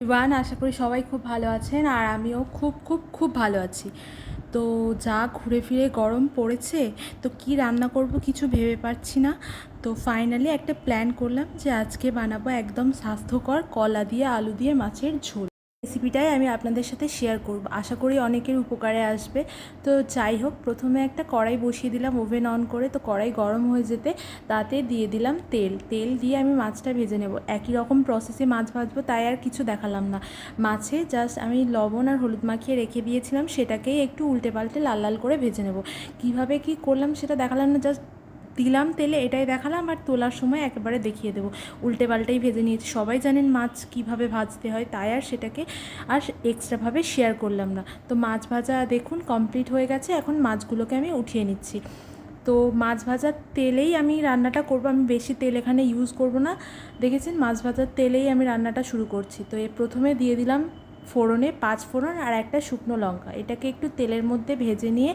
One আশা করি সবাই খুব ভালো আছেন আর আমিও খুব খুব খুব ভালো আছি। তো যা ঘুরে ফিরে গরম পড়েছে, তো কি রান্না করব কিছু ভেবে পারছি না। তো ফাইনালি একটা প্ল্যান করলাম যে আজকে বানাবো একদম স্বাস্থ্যকর কলা দিয়ে, আলু দিয়ে মাছের ঝোল। রেসিপিটাই আমি আপনাদের সাথে শেয়ার করব। আশা করি অনেকের উপকারে আসবে। তো যাই হোক, প্রথমে একটা কড়াই বসিয়ে দিলাম ওভেন অন করে। তো কড়াই গরম হয়ে যেতে তাতে দিয়ে দিলাম তেল। তেল দিয়ে আমি মাছটা ভেজে নেব। একই রকম প্রসেসে মাছ ভাজবো, তাই আর কিছু দেখালাম না। মাছে জাস্ট আমি লবণ আর হলুদ মাখিয়ে রেখে দিয়েছিলাম, সেটাকেই একটু উল্টে পাল্টে লাল লাল করে ভেজে নেব। কীভাবে কি করলাম সেটা দেখালাম না জাস্ট দিলাম তেলে, এটাই দেখালাম আর তোলার সময় একেবারে দেখিয়ে দেবো। উল্টে পাল্টাই ভেজে নিয়েছি। সবাই জানেন মাছ কীভাবে ভাজতে হয়, তাই আর সেটাকে আর এক্সট্রাভাবে শেয়ার করলাম না। তো মাছ ভাজা দেখুন কমপ্লিট হয়ে গেছে, এখন মাছগুলোকে আমি উঠিয়ে নিচ্ছি। তো মাছ ভাজার তেলেই আমি রান্নাটা করব, আমি বেশি তেল এখানে ইউজ করব না। দেখেছেন মাছ ভাজার তেলেই আমি রান্নাটা শুরু করছি। তো এ প্রথমে দিয়ে দিলাম ফোড়নে পাঁচ ফোড়ন আর একটা শুকনো লঙ্কা। এটাকে একটু তেলের মধ্যে ভেজে নিয়ে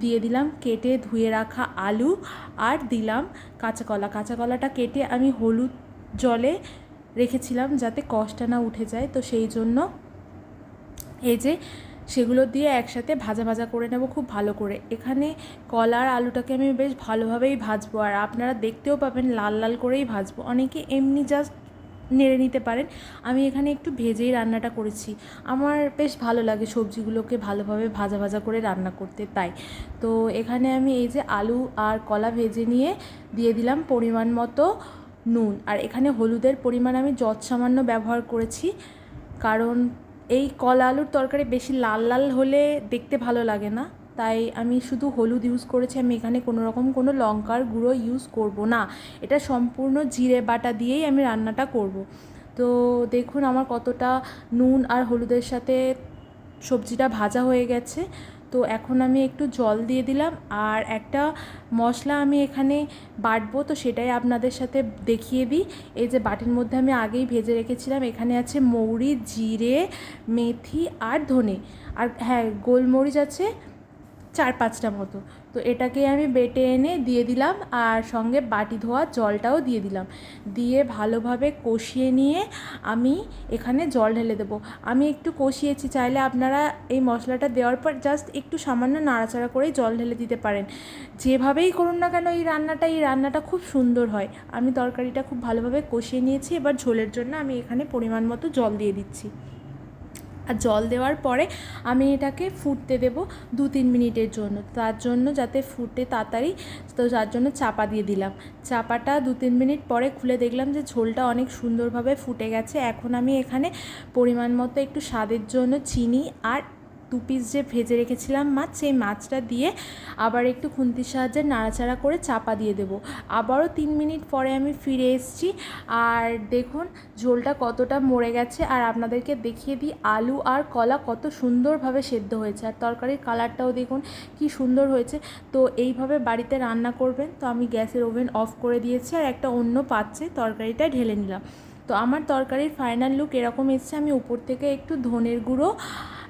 দিয়ে দিলাম, কেটে ধুয়ে রাখা আলু আর দিলাম কাঁচা কলা। কাঁচা কলাটা কেটে আমি হলুদ জলে রেখেছিলাম যাতে কষটা না উঠে যায়, তো সেই জন্য এই যে সেগুলো দিয়ে একসাথে ভাজা ভাজা করে নেব খুব ভালো করে। এখানে কলার আলুটাকে আমি বেশ ভালোভাবেই ভাজবো, আর আপনারা দেখতেও পাবেন লাল লাল করেই ভাজবো। অনেকে এমনি জাস্ট নেড়ে নিতে পারেন। আমি এখানে একটু ভেজেই রান্নাটা করেছি। আমার বেশ ভালো লাগে সবজিগুলোকে ভালোভাবে ভাজা ভাজা করে রান্না করতে তাই। তো এখানে আমি এই যে আলু আর কলা ভেজে নিয়ে দিয়ে দিলাম পরিমাণ মতো নুন। আর এখানে হলুদের পরিমাণ আমি যত সামান্য ব্যবহার করেছি, কারণ এই কলা আলুর তরকারি বেশি লাল লাল হলে দেখতে ভালো লাগে না। তাই আমি শুধু হলুদ ইউজ করেছি, আমি এখানে কোনো রকম কোনো লঙ্কার গুঁড়ো ইউজ করব না। এটা সম্পূর্ণ জিরে বাটা দিয়েই আমি রান্নাটা করব। তো দেখুন আমার কতটা নুন আর হলুদের সাথে সবজিটা ভাজা হয়ে গেছে। তো এখন আমি একটু জল দিয়ে দিলাম আর একটা মশলা আমি এখানে বাটবো, তো সেটাই আপনাদের সাথে দেখিয়ে দিই। এই যে বাটির মধ্যে আমি আগেই ভেজে রেখেছিলাম, এখানে আছে মৌরি, জিরে, মেথি আর ধনে। আর হ্যাঁ গোলমরিচ আছে চার পাঁচটা মতো। তো এটাকে আমি বেটে এনে দিয়ে দিলাম আর সঙ্গে বাটি ধোয়া জলটাও দিয়ে দিলাম। দিয়ে ভালোভাবে কষিয়ে নিয়ে আমি এখানে জল ঢেলে দেবো। আমি একটু কষিয়েছি, চাইলে আপনারা এই মশলাটা দেওয়ার পর জাস্ট একটু সামান্য নাড়াচাড়া করেই জল ঢেলে দিতে পারেন। যেভাবেই করুন না কেন এই রান্নাটা এই রান্নাটা খুব সুন্দর হয়। আমি তরকারিটা খুব ভালোভাবে কষিয়ে নিয়েছি, এবার ঝোলের জন্য আমি এখানে পরিমাণ মতো জল দিয়ে দিচ্ছি। আর জল দেওয়ার পরে আমি এটাকে ফুটতে দেব দু তিন মিনিটের জন্য। তার জন্য যাতে ফুটে তাড়াতাড়ি, তো যার জন্য চাপা দিয়ে দিলাম। চাপাটা দু তিন মিনিট পরে খুলে দেখলাম যে ঝোলটা অনেক সুন্দরভাবে ফুটে গেছে। এখন আমি এখানে পরিমাণ মতো একটু স্বাদের জন্য চিনি আর দু পিস যে ভেজে রেখেছিলাম মাছ সেই মাছটা দিয়ে আবার একটু খুন্তির সাহায্যে নাড়াচাড়া করে চাপা দিয়ে দেবো। আবারও তিন মিনিট পরে আমি ফিরে এসেছি। আর দেখুন, ঝোলটা কতটা মরে গেছে। আর আপনাদেরকে দেখিয়ে দিই, আলু আর কলা কত সুন্দরভাবে সেদ্ধ হয়েছে। আর তরকারির কালারটাও দেখুন, কি সুন্দর হয়েছে। তো এইভাবে বাড়িতে রান্না করবেন। তো আমি গ্যাসের ওভেন অফ করে দিয়েছি আর একটা অন্য পাত্রে তরকারিটা ঢেলে নিলাম। তো আমার তরকারির ফাইনাল লুক এরকম এসছে, আমি উপর থেকে একটু ধনের গুঁড়ো,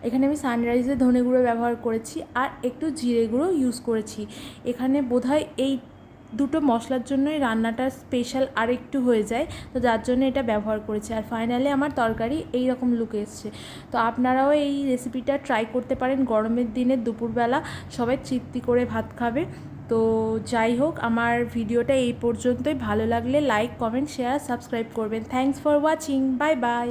এখানে আমি সানরাইজের ধনে গুঁড়ো ব্যবহার করেছি আর একটু জিরে গুঁড়ো ইউজ করেছি। এখানে বোধহয় এই দুটো মশলার জন্যই রান্নাটা স্পেশাল আর একটু হয়ে যায়, তো যার জন্য এটা ব্যবহার করেছি। আর ফাইনালি আমার তরকারি এই রকম লুক এসছে। তো আপনারাও এই রেসিপিটা ট্রাই করতে পারেন গরমের দিনে, দুপুরবেলা সবাই তৃপ্তি করে ভাত খাবে। তো যাই হোক, আমার ভিডিওটা এই পর্যন্তই। ভালো লাগলে লাইক কমেন্ট শেয়ার সাবস্ক্রাইব করবেন। Thanks for watching bye bye